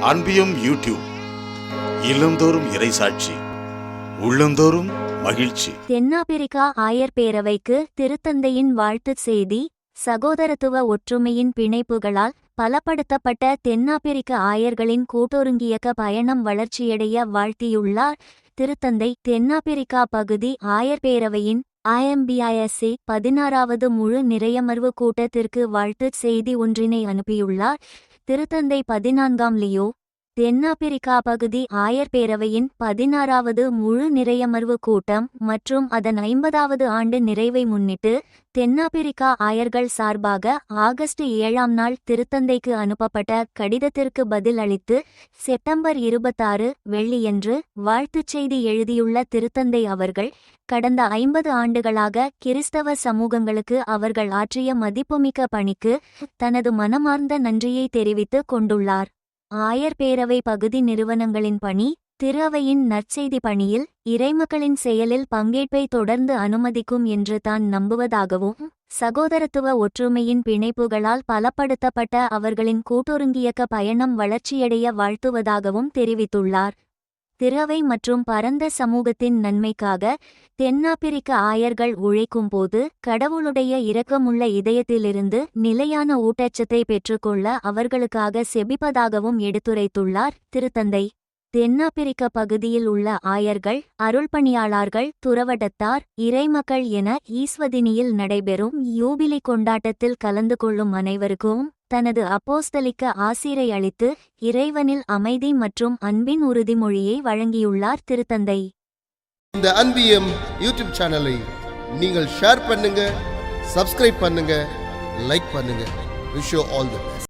அன்பியும் YouTube இல்லந்தோறும் இறைசாட்சி உள்ளந்தோறும் மகிழ்ச்சி. தென்னாப்பிரிக்கா ஆயர் பேரவைக்கு திருத்தந்தையின் வாழ்த்துச் செய்தி சகோதரத்துவ ஒற்றுமையின் பிணைப்புகளால் பலப்படுத்தப்பட்ட தென்னாப்பிரிக்க ஆயர்களின் கூட்டொருங்கியக்க பயணம் வளர்ச்சியடைய வாழ்த்தியுள்ளார் திருத்தந்தை தென்னாப்பிரிக்கா பகுதி ஆயர் பேரவையின் ஐஎம்பிஐஎஸ்சி பதினாறாவது முழு நிறையமர்வு கூட்டத்திற்கு வாழ்த்துச் செய்தி ஒன்றினை அனுப்பியுள்ளார். திருத்தந்தை பதினான்காம் லியோ தென்னாப்பிரிக்கா பகுதி ஆயர் பேரவையின் பதினாறாவது முழு நிறையமர்வு கூட்டம் மற்றும் அதன் ஐம்பதாவது ஆண்டு நிறைவை முன்னிட்டு தென்னாப்பிரிக்கா ஆயர்கள் சார்பாக ஆகஸ்ட் ஏழாம் நாள் திருத்தந்தைக்கு அனுப்பப்பட்ட கடிதத்திற்கு பதில் அளித்து செப்டம்பர் இருபத்தாறு வெள்ளியன்று வாழ்த்துச் செய்தி எழுதியுள்ள திருத்தந்தை அவர்கள் கடந்த ஐம்பது ஆண்டுகளாக கிறிஸ்தவ சமூகங்களுக்கு அவர்கள் ஆற்றிய மதிப்புமிக்க பணிக்கு தனது மனமார்ந்த நன்றியை தெரிவித்துக் கொண்டுள்ளார். ஆயர் பேரவை பகுதி நிறுவனங்களின் பணி திரு அவையின் நற்செய்தி பணியில் இறைமக்களின் செயலில் பங்கேற்பை தொடர்ந்து அனுமதிக்கும் என்று தான் நம்புவதாகவும் சகோதரத்துவ ஒற்றுமையின் பிணைப்புகளால் பலப்படுத்தப்பட்ட அவர்களின் கூட்டொருங்கியக்க பயணம் வளர்ச்சியடைய வாழ்த்துவதாகவும் தெரிவித்துள்ளார். திறவை மற்றும் பரந்த சமூகத்தின் நன்மைக்காக தென்னாப்பிரிக்க ஆயர்கள் உழைக்கும்போது கடவுளுடைய இரக்கமுள்ள இதயத்திலிருந்து நிலையான ஊட்டச்சத்தை பெற்றுக்கொள்ள அவர்களுக்காக செபிப்பதாகவும் எடுத்துரைத்துள்ளார் திருத்தந்தை. தென்னாப்பிரிக்க பகுதியில் உள்ள ஆயர்கள் அருள்பணியாளர்கள் துறவடத்தார் இறைமக்கள் என ஈஸ்வதினியில் நடைபெறும் யூபிலி கொண்டாட்டத்தில் கலந்து கொள்ளும் அனைவருக்கும் தனது அப்போஸ்தலிக்க ஆசிரை அளித்து இறைவனில் அமைதி மற்றும் அன்பின் உறுதிமொழியை வழங்கியுள்ளார் திருத்தந்தை. இந்த அன்பியம் யூடியூப் சேனலை நீங்கள் ஷேர் பண்ணுங்க சப்ஸ்கிரைப் பண்ணுங்க லைக் பண்ணுங்க. Wish all the best